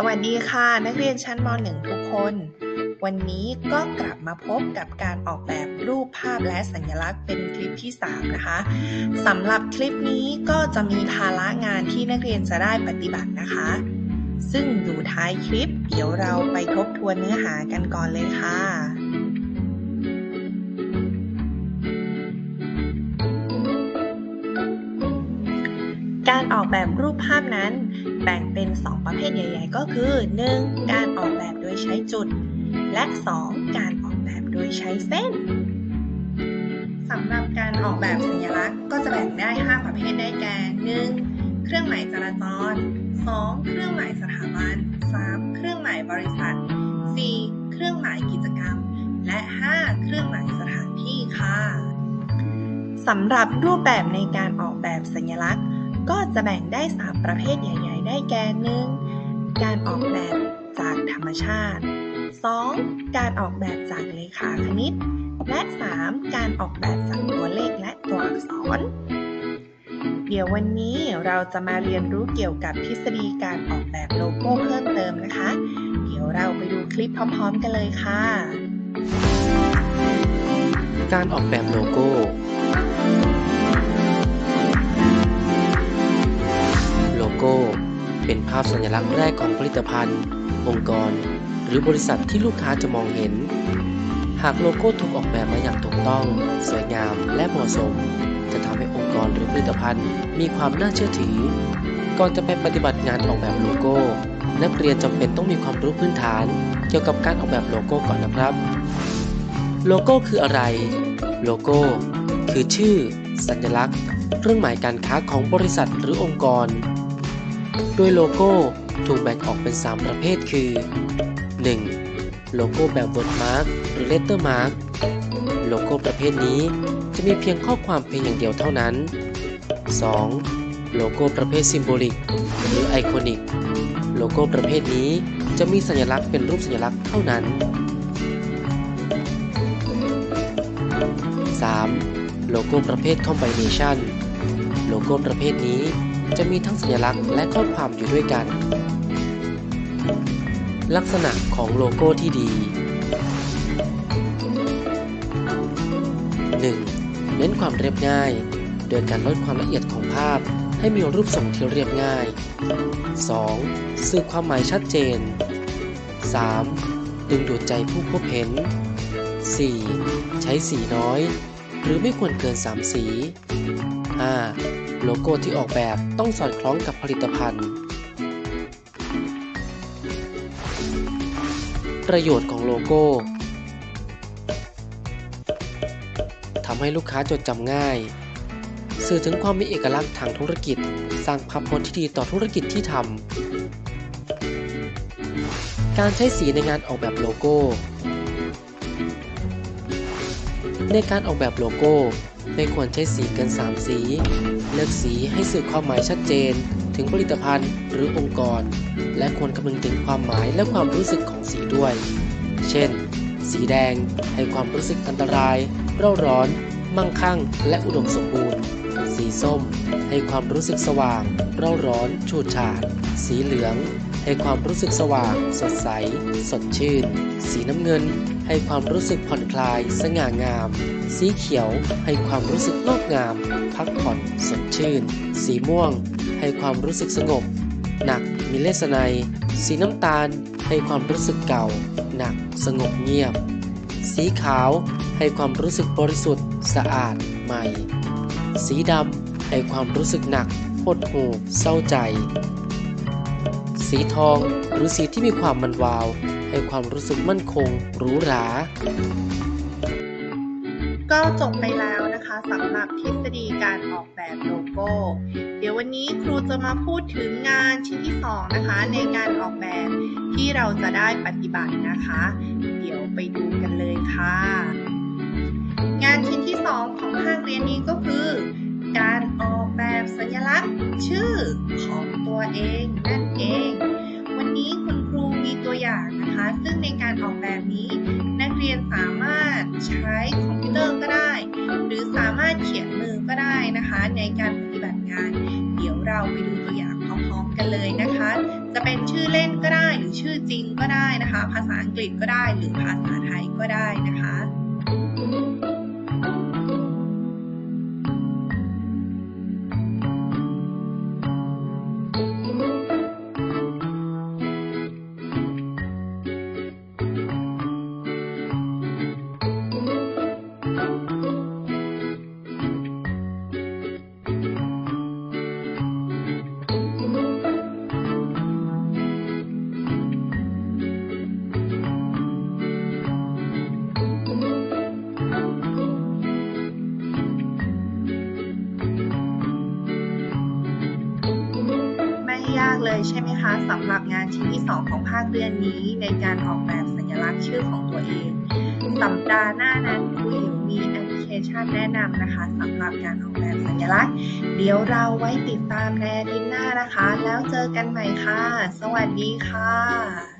สวัสดีค่ะ นักเรียนชั้นม .1 ทุกคน วันนี้ก็กลับมาพบกับการออกแบบรูปภาพและสัญลักษณ์เป็นคลิปที่ 3 นะคะสำหรับคลิปนี้ก็จะมีภาระงานที่นักเรียนจะได้ปฏิบัตินะคะ ซึ่งอยู่ท้ายคลิป เดี๋ยวเราไปทบทวนเนื้อหากันก่อนเลยค่ะการออกแบบรูปภาพนั้น แบ่งเป็น 2 ประเภทใหญ่ ๆ ก็คือ 1. การออกแบบโดยใช้จุด และ 2. การออกแบบโดยใช้เส้นสำหรับการออกแบบสัญลักษณ์ก็จะแบ่งได้ 5 ประเภทได้แก่ 1. เครื่องหมายจราจร 2. เครื่องหมายสถาบัน 3. เครื่องหมายบริษัท 4. เครื่องหมายกิจกรรม และ 5. เครื่องหมายสถานที่ค่ะสำหรับรูปแบบในการออกแบบสัญลักษณ์ ก็จะแบ่งได้ 3 ประเภทใหญ่ๆ ได้แก่ 1. การออกแบบจากธรรมชาติ 2. การออกแบบจากเลขาคณิต และ 3. การออกแบบจากตัวเลขและตัวอักษร เดี๋ยววันนี้เราจะมาเรียนรู้เกี่ยวกับทฤษฎีการออกแบบโลโก้เพิ่มเติมนะคะ เดี๋ยวเราไปดูคลิปพร้อม ๆ กันเลยค่ะ การออกแบบโลโก้ ภาพสัญลักษณ์แรกของผลิตภัณฑ์ องค์กร หรือบริษัทที่ลูกค้าจะมองเห็น หากโลโก้ถูกออกแบบมาอย่างถูกต้อง สวยงามและเหมาะสม จะทำให้องค์กรหรือผลิตภัณฑ์มีความน่าเชื่อถือ ก่อนจะไปปฏิบัติงานออกแบบโลโก้ นักเรียนจำเป็นต้องมีความรู้พื้นฐาน เกี่ยวกับการออกแบบโลโก้ก่อนนะครับ โลโก้คืออะไร โลโก้ คือชื่อ สัญลักษณ์ เครื่องหมายการค้าของบริษัทหรือองค์กร โดยโลโก้ถูกแบ่งออกเป็น 3 ประเภทคือ 1. โลโก้แบบ word mark หรือ letter mark โลโก้ประเภทนี้จะมีเพียงข้อความเพียงอย่างเดียวเท่านั้น 2. โลโก้ประเภท symbolic หรือ iconic โลโก้ประเภทนี้จะมีสัญลักษณ์เป็นรูปสัญลักษณ์เท่านั้น 3. โลโก้ประเภท Combination โลโก้ประเภทนี้ จะมีทั้งสัญลักษณ์และข้อความอยู่ด้วยกัน ลักษณะของโลโก้ที่ดี 1. เน้นความเรียบง่าย โดยการลดความละเอียดของภาพให้มีรูปทรงที่เรียบง่าย 2. สื่อความหมายชัดเจน 3. ดึงดูดใจผู้พบเห็น 4. ใช้สีน้อย หรือไม่ควรเกิน 3 สี 5. โลโก้ที่ออกแบบต้องสอดคล้องกับผลิตภัณฑ์ ประโยชน์ของโลโก้ทำให้ลูกค้าจดจำง่าย สื่อถึงความมีเอกลักษณ์ทางธุรกิจ สร้างภาพพจน์ที่ดีต่อธุรกิจที่ทำ การใช้สีในงานออกแบบโลโก้ ในการออกแบบโลโก้ ไม่ควรใช้สีเกิน 3 สี เลือกสีให้สื่อความหมายชัดเจน ถึงผลิตภัณฑ์หรือองค์กร และควรคำนึงถึงความหมายและความรู้สึกของสีด้วย เช่น สีแดงให้ความรู้สึกอันตราย เร่าร้อน มั่งคั่ง และอุดมสมบูรณ์ สีส้ม ให้ความรู้สึกสว่าง เร่าร้อนฉูดฉาด สีเหลือง ให้ความรู้สึกสว่าง สดใส สดชื่น สีน้ำเงิน ให้ความรู้สึกผ่อนคลาย สง่างาม สีเขียว ให้ความรู้สึกงอกงาม พักผ่อน สดชื่น สีม่วง ให้ความรู้สึกสงบ หนักมีเลสไนสีน้ำตาล ให้ความรู้สึกเก่า หนัก สงบเงียบ สีขาว ให้ความรู้สึกบริสุทธิ์ สะอาด ใหม่ สีดำให้ความรู้สึกหนักหดหู่เศร้าใจ สีทองหรือสีที่มีความมันวาว ให้ความรู้สึกมั่นคงหรูหราก็จบไปแล้วนะคะสำหรับทฤษฎีการออกแบบโลโก้ เดี๋ยววันนี้ครูจะมาพูดถึงงานชิ้นที่ 2 นะคะ ในการออกแบบที่เราจะได้ปฏิบัตินะคะ เดี๋ยวไปดูกันเลยค่ะ งานชิ้นที่ 2 ของภาคเรียนนี้ก็คือ การออกแบบสัญลักษณ์ชื่อของตัวเองนั่นเอง วันนี้คุณครูมีตัวอย่างนะคะ ซึ่งในการออกแบบนี้ นักเรียนสามารถใช้คอมพิวเตอร์ก็ได้ หรือสามารถเขียนมือก็ได้นะคะ ในการปฏิบัติงาน เดี๋ยวเราไปดูตัวอย่างพพร้อมๆกันเลยนะคะ จะเป็นชื่อเล่นก็ได้หรือชื่อจริงก็ได้นะคะ ภาษาอังกฤษก็ได้หรือภาษาไทยก็ได้นะคะากเลยใช่ไหมคะสำหรับงานชิ้นที่ 2 ของภาคเรียนนี้ในการออกแบบสัญลักษณ์ชื่อของตัวเอง สัปดาห์หน้านั้นครูอิ๋วมีแอปพลิเคชันแนะนำนะคะสำหรับการออกแบบสัญลักษณ์ เดี๋ยวเราไว้ติดตามในอาทิตย์หน้านะคะ แล้วเจอกันใหม่ค่ะ สวัสดีค่ะ